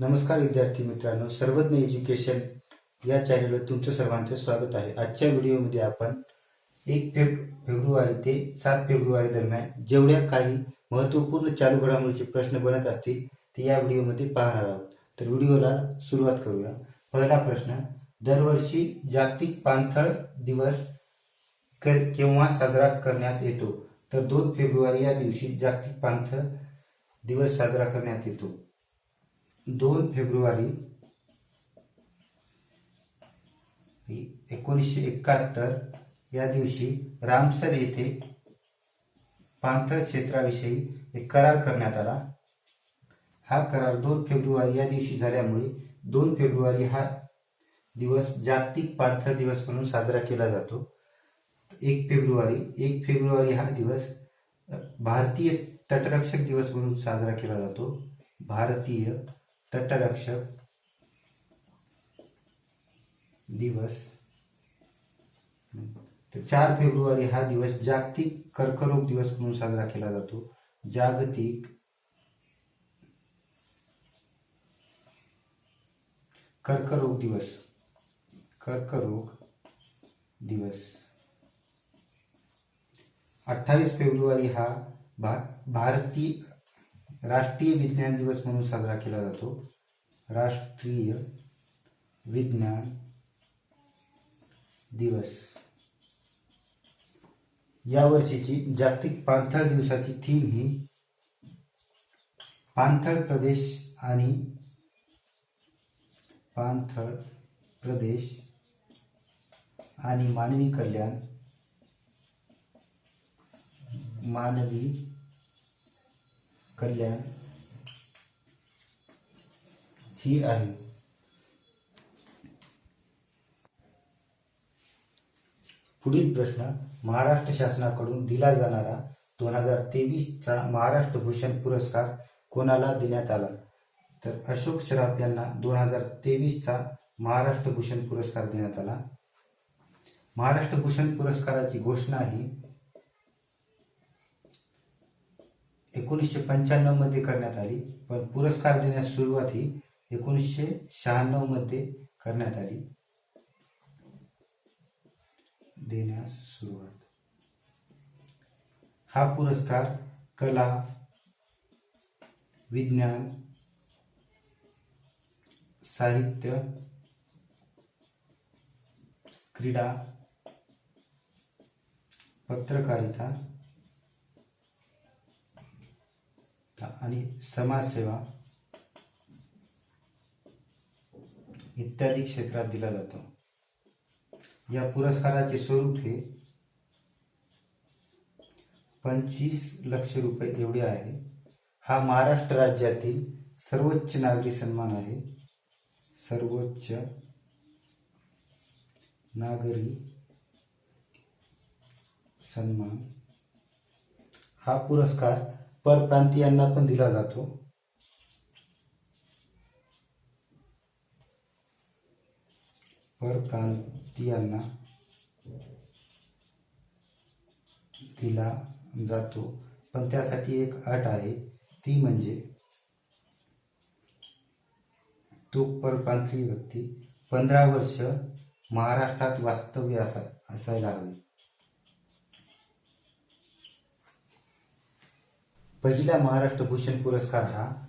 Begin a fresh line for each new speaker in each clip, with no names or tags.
नमस्कार विद्यार्थी मित्रांनो सर्वज्ञ एज्युकेशन या चॅनलवर तुमचं सर्वांचं स्वागत आहे. आजच्या व्हिडिओमध्ये आपण एक फेब फेब्रुवारी ते सात फेब्रुवारी दरम्यान जेवढ्या काही महत्त्वपूर्ण चालू घडामोडीचे प्रश्न बनत असतील ते या व्हिडिओमध्ये पाहणार आहोत. तर व्हिडिओला सुरुवात करूया. पहिला प्रश्न दरवर्षी जागतिक पाणथळ दिवस क- केव्हा साजरा करण्यात येतो? तर दोन फेब्रुवारी या दिवशी जागतिक पाणथळ दिवस साजरा करण्यात येतो. दोन फेब्रुवारी एकोणीसशे एकाहत्तर या दिवशी रामसर येथे पांथर क्षेत्राविषयी एक करार करण्यात आला. हा करार दोन फेब्रुवारी या दिवशी झाल्यामुळे दोन फेब्रुवारी हा दिवस जागतिक पांथर दिवस म्हणून साजरा केला जातो. एक फेब्रुवारी एक फेब्रुवारी हा दिवस भारतीय तटरक्षक दिवस म्हणून साजरा केला जातो. भारतीय तटरक्षक दिवस. तर चार फेब्रुवारी हा दिवस जागतिक कर्करोग दिवस म्हणून साजरा केला जातो. जागतिक कर्करोग दिवस. कर्करोग दिवस. अठ्ठावीस फेब्रुवारी हा भा भारतीय राष्ट्रीय विज्ञान दिवस म्हणून साजरा केला जातो. राष्ट्रीय विज्ञान दिवस. या वर्षीची जागतिक पाणथळ दिवसाची थीम ही पाणथळ प्रदेश आणि पाणथळ प्रदेश आणि मानवी कल्याण मानवी कल्याण ही आहे. पुढील प्रश्न महाराष्ट्र शासनाकडून दिला जाणारा दोन हजार तेवीसचा महाराष्ट्र भूषण पुरस्कार कोणाला देण्यात आला? तर अशोक शराफ यांना दोन हजार तेवीसचा महाराष्ट्र भूषण पुरस्कार देण्यात आला. महाराष्ट्र भूषण पुरस्काराची घोषणा ही एकोणीसशे पंच्याण्णवमध्ये करण्यात आली. पण पुरस्कार देण्यास सुरुवात ही एकोणीसशे शहाण्णवमध्ये करण्यात आली. देण्यास सुरुवात. हा पुरस्कार कला विज्ञान साहित्य क्रीडा पत्रकारिता आणि समाजसेवा इत्यादी क्षेत्रात दिला जातो. या पुरस्काराचे स्वरूप हे पंचवीस लक्ष रुपये एवढे आहे. हा महाराष्ट्र राज्यातील सर्वोच्च नागरी सन्मान आहे. सर्वोच्च नागरी सन्मान. हा पुरस्कार परप्रांतीयांना पण दिला जातो. परप्रांतीयांना दिला जातो. पण त्यासाठी एक अट आहे. ती म्हणजे तो परप्रांतीय व्यक्ती पंधरा वर्ष महाराष्ट्रात वास्तव्य असा असायला हवे. पहिला महाराष्ट्र भूषण पुरस्कार हा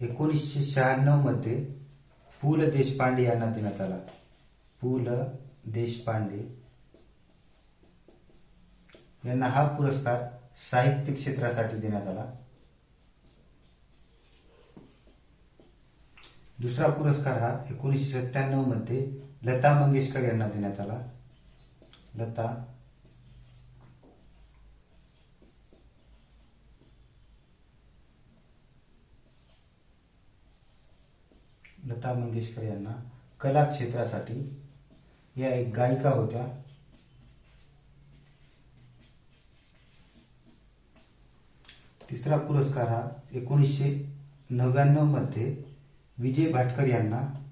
एकोणीसशे शहाण्णवमध्ये पु ल देशपांडे यांना देण्यात आला. पु ल देशपांडे. यांना हा पुरस्कार साहित्य क्षेत्रासाठी देण्यात आला. दुसरा पुरस्कार हा एकोणीसशे सत्त्याण्णवमध्ये लता मंगेशकर यांना देण्यात आला. लता लता मंगेशकर यांना कला क्षेत्रासाठी या एक गायिका होत्या. तिसरा पुरस्कार हा एकोणीसशे नव्याण्णवमध्ये विजय भाटकर यांना.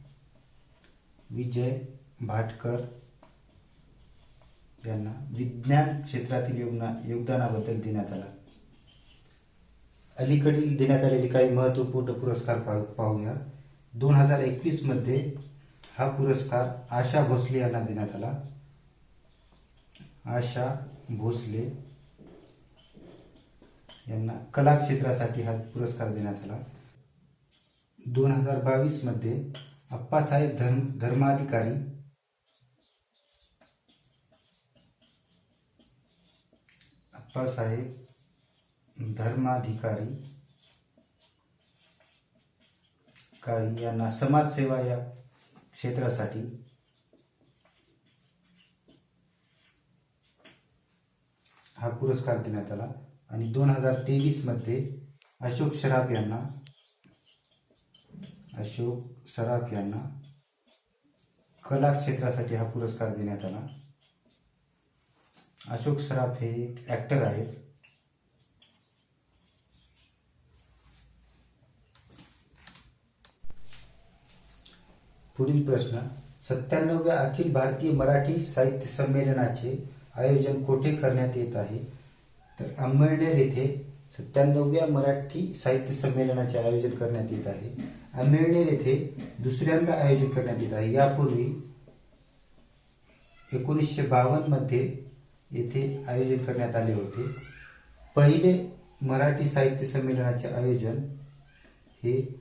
विजय भाटकर यांना विज्ञान क्षेत्रातील योगना योगदानाबद्दल देण्यात आला. अलीकडील देण्यात आलेले काही महत्त्वपूर्ण पुरस्कार पाहू पाहूया. दोन हजार एकवीसमध्ये हा पुरस्कार आशा भोसले यांना देण्यात आला. आशा भोसले यांना कला क्षेत्रासाठी हा पुरस्कार देण्यात आला. दोन हजार बावीसमध्ये अप्पासाहेब धर्म धर्माधिकारी अप्पासाहेब धर्माधिकारी कारण यांना समाजसेवा या क्षेत्रासाठी हा पुरस्कार देण्यात आला. आणि दोन हजार तेवीसमध्ये अशोक सराफ यांना अशोक सराफ यांना कला क्षेत्रासाठी हा पुरस्कार देण्यात आला. अशोक सराफ हे एक ॲक्टर आहेत. पुढील प्रश्न सत्त्याण्णव्या अखिल भारतीय मराठी साहित्य संमेलनाचे आयोजन कोठे करण्यात येत आहे? तर अंमळनेर येथे सत्त्याण्णव्या मराठी साहित्य संमेलनाचे आयोजन करण्यात येत आहे. अंमळनेर येथे दुसऱ्यांदा आयोजन करण्यात येत आहे. यापूर्वी एकोणीसशे बावन्नमध्ये येथे आयोजन करण्यात आले होते. पहिले मराठी साहित्य संमेलनाचे आयोजन हे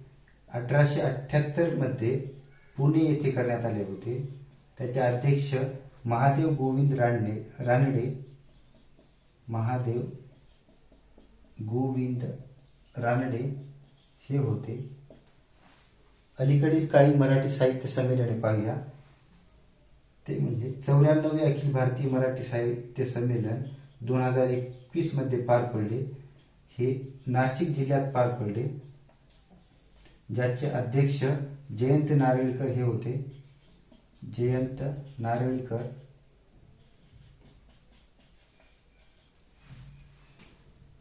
अठराशे अठ्ठ्याहत्तरमध्ये पुणे येथे करण्यात आले होते. त्याचे अध्यक्ष महादेव गोविंद रानडे रानडे महादेव गोविंद रानडे हे होते. अलीकडील काही मराठी साहित्य संमेलने पाहूया. ते म्हणजे चौऱ्याण्णवे अखिल भारतीय मराठी साहित्य संमेलन दोन हजार एकवीसमध्ये पार पडले. हे नाशिक जिल्ह्यात पार पडले. ज्याचे अध्यक्ष जयंत नारळीकर हे होते. जयंत नारळीकर.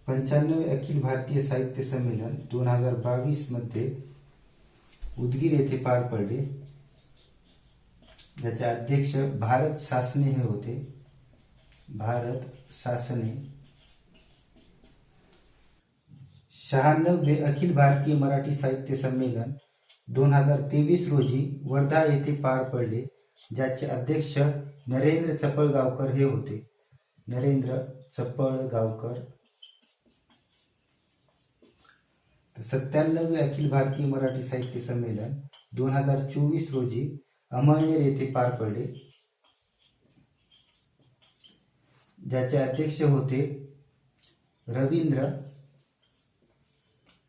पंच्याण्णव अखिल भारतीय साहित्य संमेलन दोन हजार बावीसमध्ये उदगीर येथे पार पडले. याचे अध्यक्ष भारत सासने हे होते. भारत सासने शहाण्णव अखिल भारतीय मराठी साहित्य संमेलन दोन हजार तेवीस रोजी वर्धा येथे पार पडले ज्याचे अध्यक्ष नरेंद्र चपळगावकर हे होते. नरेंद्र चपळगावकर. सत्त्याण्णवे अखिल भारतीय मराठी साहित्य संमेलन दोन हजार चोवीस रोजी अमळनेर येथे पार पडले. ज्याचे अध्यक्ष होते रवींद्र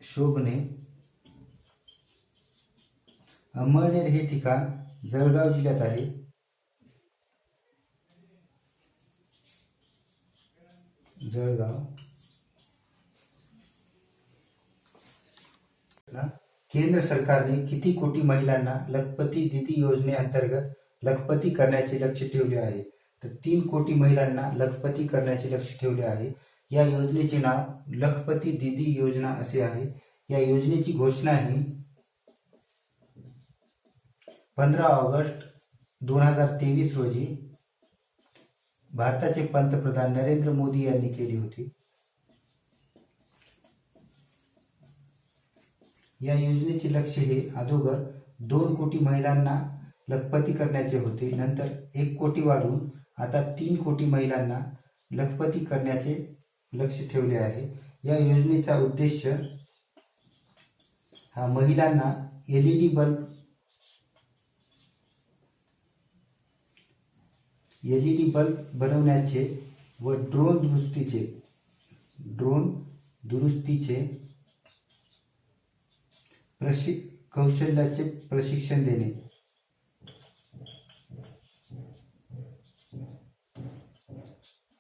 शोभने. अंमळनेर हे ठिकाण जळगाव जिल्ह्यात आहे. जळगाव. केंद्र सरकारने किती कोटी महिलांना लखपती दिदी योजनेअंतर्गत लखपती करण्याचे लक्ष ठेवले आहे? तर तीन कोटी महिलांना लखपती करण्याचे लक्ष ठेवले आहे. या योजनेचे नाव लखपती दीदी योजना असे आहे. या योजनेची घोषणा ही पंधरा ऑगस्ट दोन हजार तेवीस रोजी भारताचे पंतप्रधान नरेंद्र मोदी यांनी केली होती. या योजनेचे लक्ष हे अगोदर दोन कोटी महिलांना लखपती करण्याचे होते. नंतर एक कोटी वाढून आता तीन कोटी महिलांना लखपती करण्याचे लक्ष ठेवले आहे. या योजनेचा उद्देश हा महिलांना एलईडी बल्ब एलईडी बल्ब बनवण्याचे व ड्रोन दुरुस्तीचे ड्रोन दुरुस्तीचे प्रशि कौशल्याचे प्रशिक्षण देणे.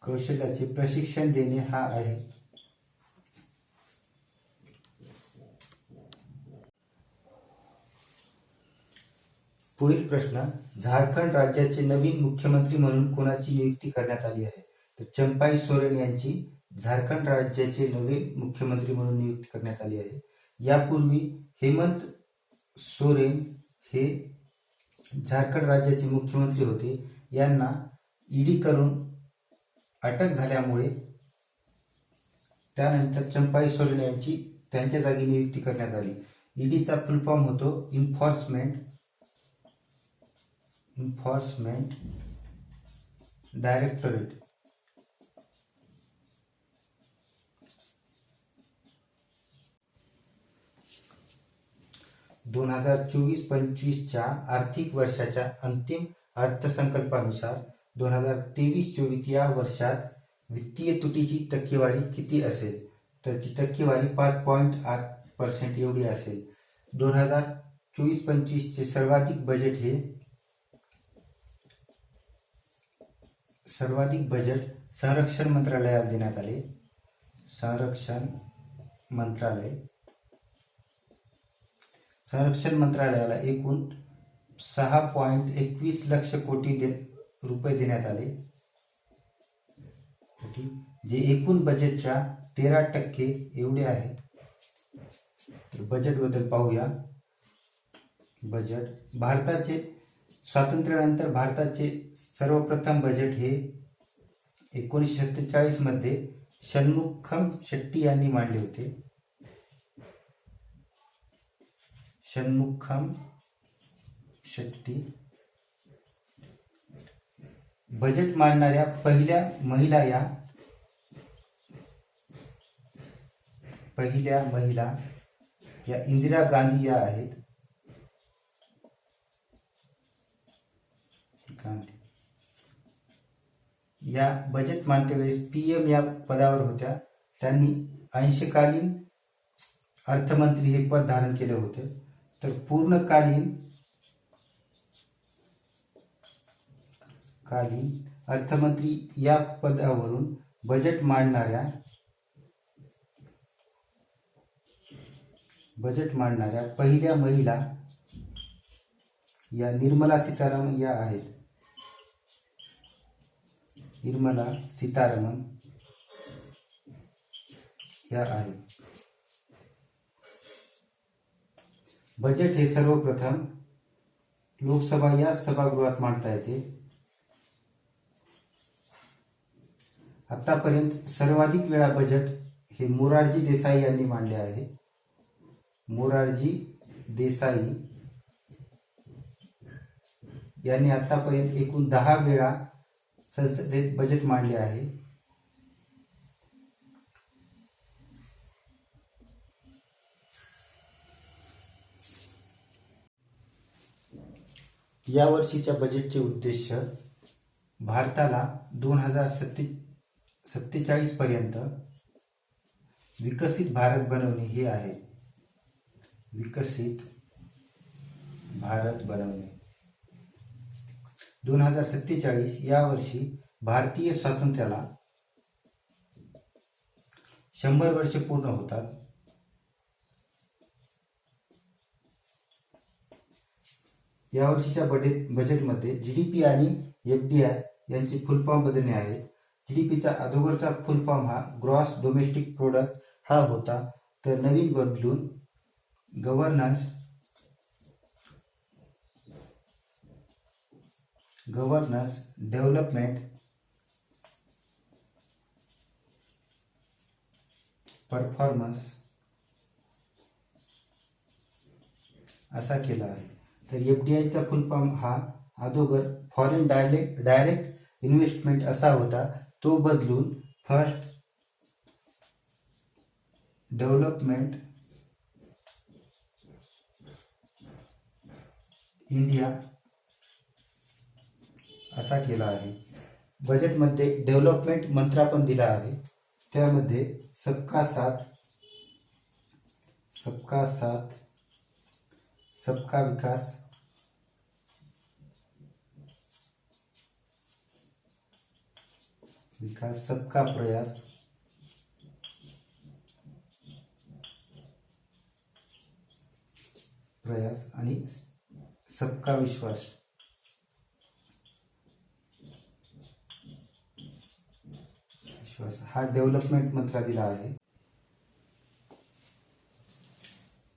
कौशल्याचे प्रशिक्षण देणे हा आहे. पुढील प्रश्न झारखंड राज्याचे नवीन मुख्यमंत्री म्हणून कोणाची नियुक्ती करण्यात आली आहे? तर चंपाई सोरेन यांची झारखंड राज्याचे नवे मुख्यमंत्री म्हणून नियुक्ती करण्यात आली आहे. यापूर्वी हेमंत सोरेन हे झारखंड राज्याचे मुख्यमंत्री होते. यांना ईडी करून अटक झाल्यामुळे त्यानंतर चंपाई सोरेन यांची त्यांच्या जागी नियुक्ती करण्यात आली. ईडीचा फुल फॉर्म होतो इन्फॉर्समेंट इन्फॉर्समेंट डायरेक्टरेट दोन हजार चोवीस पंचवीसच्या आर्थिक वर्षाच्या अंतिम अर्थसंकल्पानुसार दोन हजार तेवीस चोवीस या वर्षात वित्तीय तुटीची टक्केवारी किती असेल? तर ती टक्केवारी पाच पॉईंट आठ पर्सेंट एवढी असेल. दोन हजार चोवीस पंचवीसचे सर्वाधिक बजेट हे सर्वाधिक बजेट संरक्षण मंत्रालयात देण्यात आले. संरक्षण मंत्रालय. संरक्षण मंत्रालयाला एकूण सहा पॉईंट एकवीस लक्ष कोटी दे रुपये देण्यात आले. जे एकूण बजेटच्या तेरा टक्के एवढे आहेत तर बजेटबद्दल पाहूया. बजेट भारताचे स्वातंत्र्यानंतर भारताचे सर्वप्रथम बजेट हे एकोणीसशे सत्तेचाळीसमध्ये षण्मुखम शेट्टी यांनी मांडले होते. षण्मुखम शेट्टी. बजेट मांडणाऱ्या पहिल्या महिला या. पहिल्या महिला या इंदिरा गांधी या आहेत गांधी या बजेट मांडतेवेळेस पी एम या पदावर होत्या. त्यांनी अंशकालीन अर्थमंत्री हे पद धारण केले होते. तर पूर्णकालीन कालीन अर्थमंत्री या पदावरून बजेट मांडणाऱ्या बजेट मांडणाऱ्या पहिल्या महिला या निर्मला सीतारामन या आहेत. निर्मला सीतारामन या आहेत. बजेट हे सर्वप्रथम लोकसभा या सभागृहात मांडता येते. आतापर्यंत सर्वाधिक वेळा बजेट हे मोरारजी देसाई यांनी मांडले आहे. मोरारजी देसाई यांनी आतापर्यंत एकूण दहा वेळा संसदेत बजेट मांडले आहे. या वर्षीच्या बजेटचे उद्देश भारताला दोन हजार सत्ते सत्तेचाळीस पर्यंत विकसित भारत बनवणे हे आहे. विकसित भारत बनवणे. दोन हजार सत्तेचाळीस या वर्षी भारतीय स्वातंत्र्याला शंभर वर्ष पूर्ण होतात. या वर्षीच्या बजेट बजेटमध्ये जी डी पी आणि एफ डी आय यांची फुलफॉर्म बदलणे आहेत. जी डी पीचा अगोदरचा फुल फॉर्म हा ग्रॉस डोमेस्टिक प्रोडक्ट हा होता. तर नवीन बदलून गव्हर्नन्स गव्हर्नन्स डेव्हलपमेंट परफॉर्मन्स असा केला आहे. तर एफ डी आयचा फुल फॉर्म हा अगोदर फॉरेन डायरेक्ट डायरेक्ट इन्व्हेस्टमेंट असा होता तो बदलून फर्स्ट डेव्हलपमेंट इंडिया असा केला आहे. बजेटमध्ये डेव्हलपमेंट मंत्रा पण दिला आहे. त्यामध्ये सबका साथ सबका साथ सबका विकास विकास सबका प्रयास प्रयास आणि सबका विश्वास. हा डेव्हलपमेंट मंत्रा दिला आहे.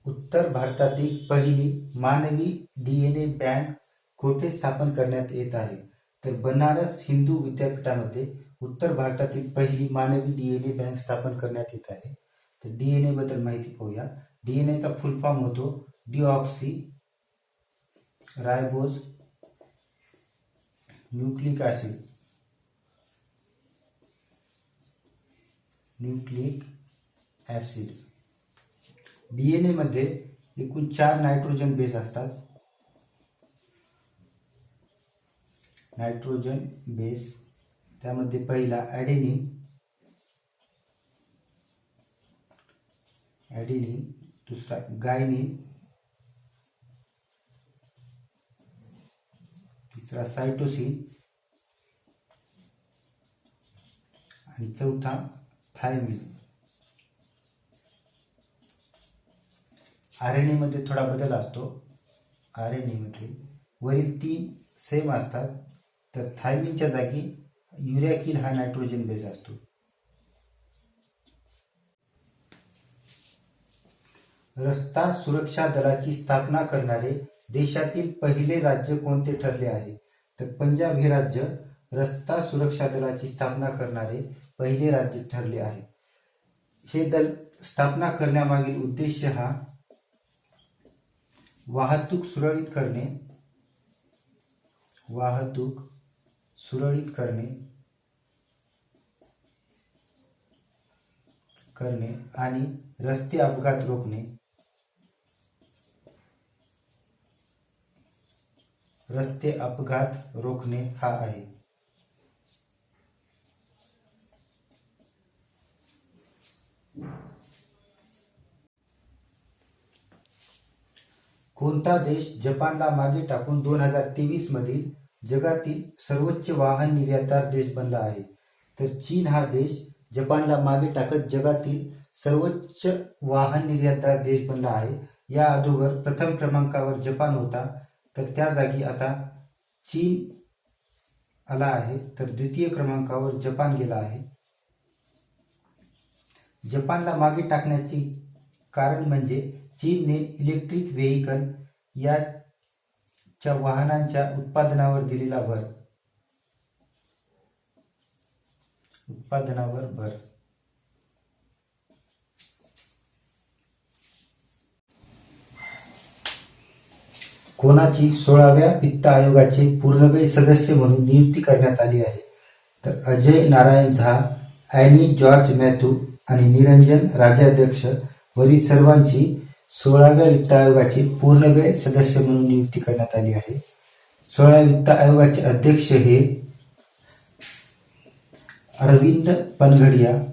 उत्तर भारतातील पहिली मानवी डीएनए बँक कोठे स्थापन करण्यात येत आहे? तर बनारस हिंदू विद्यापीठामध्ये उत्तर भारतातील पहिली मानवी डीएनए बँक स्थापन करण्यात येत आहे. तर डीएनए बद्दल माहिती पाहूया. डीएनएचा फुल फॉर्म होतो deoxyribose nucleic acid nucleic acid. D N एमध्ये एकूण चार नायट्रोजन बेस असतात. नायट्रोजन बेस त्यामध्ये पहिला ॲडेनिन ॲडेनिन दुसरा गायनिन तिसरा सायटोसिन आणि चौथा थायमिन. आर एनमध्ये थोडा बदल असतो. आर एनमध्ये वरील तीन सेम असतात. तर थायमिनच्या जागी युरियाकिल हा नायट्रोजन बेस असतो. रस्ता सुरक्षा दलाची स्थापना करणारे देशातील पहिले राज्य कोणते ठरले आहे? तर पंजाब हे राज्य रस्ता सुरक्षा दलाची स्थापना करणारे पहिले राज्य ठरले आहे. हे दल स्थापना करण्यामागील उद्देश हा वाहतूक सुरळीत करणे वाहतूक सुरळीत करणे करणे आणि रस्ते अपघात रोखणे रस्ते अपघात रोखणे हा आहे. कोणता देश जपानला मागे टाकून दोन हजार तेवीस मधील जगातील सर्वोच्च वाहन निर्यातदार देश बनला आहे? तर चीन हा देश जपानला मागे टाकत जगातील सर्वोच्च वाहन निर्यातदार देश बनला आहे. या अगोदर प्रथम क्रमांकावर जपान होता. तर त्या जागी आता चीन आला आहे. तर द्वितीय क्रमांकावर जपान गेला आहे. जपानला मागे टाकण्याचे कारण म्हणजे चीनने इलेक्ट्रिक व्हेकल याच्या वाहनांच्या उत्पादनावर दिलेला भर. उत्पादनावर भर. कोणाची सोळाव्या वित्त आयोगाचे पूर्णवेळ सदस्य म्हणून नियुक्ती करण्यात आली आहे? तर अजय नारायण झा आणि जॉर्ज मॅथ्यू आणि निरंजन राज्याध्यक्ष वरील सर्वांची सोळाव्या वित्त आयोगाची पूर्णवेळ सदस्य म्हणून नियुक्ती करण्यात आली आहे. सोळाव्या वित्त आयोगाचे अध्यक्ष हे अरविंद पनघडिया.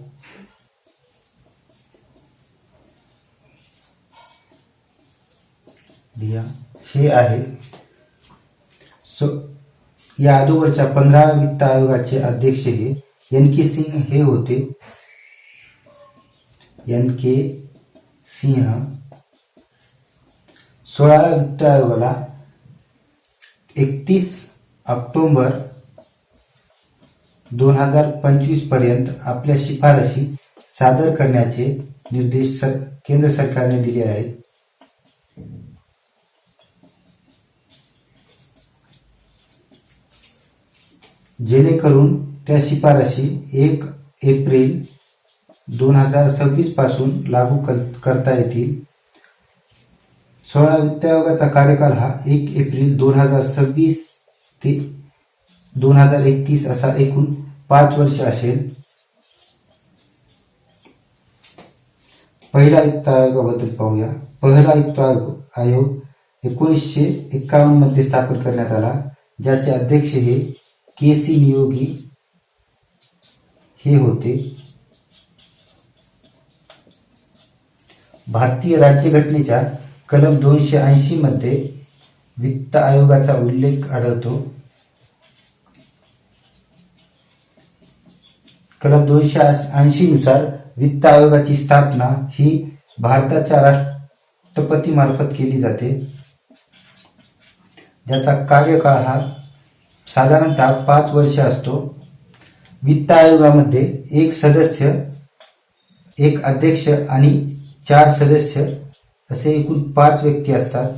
हे आहे. सो या अगोदरच्या पंधराव्या वित्त आयोगाचे अध्यक्ष हे एन के सिंग हे होते. एन के सिंह सोळाव्या वित्त आयोगाला एकतीस ऑक्टोंबर दोन हजार पंचवीसपर्यंत आपल्या शिफारशी सादर करण्याचे निर्देश सर केंद्र सरकारने दिले आहेत. जेणेकरून त्या शिफारशी एक एप्रिल दोन हजार सव्वीसपासून लागू कर- करता येतील. सोळा वित्त आयोगाचा कार्यकाल हा एक एप्रिल दोन हजार सव्वीस ते दोन हजार एकतीस असा एकूण पाच वर्ष असेल. पहिला वित्त आयोगाबद्दल पाहूया. पहिला वित्त आयोग आयोग एकोणीसशे एक्कावन्नमध्ये स्थापन करण्यात आला ज्याचे अध्यक्ष हे के सी नियोगी हे होते. भारतीय राज्यघटनेच्या कलम दोनशे ऐंशी मध्ये वित्त आयोगाचा उल्लेख आढळतो. कलम दोनशे ऐंशी नुसार वित्त आयोगाची स्थापना ही भारताच्या राष्ट्रपतीमार्फत केली जाते. ज्याचा कार्यकाळ हा साधारणतः पाच वर्ष असतो. वित्त आयोगामध्ये एक सदस्य एक अध्यक्ष आणि चार सदस्य असे एकूण पाच व्यक्ती असतात.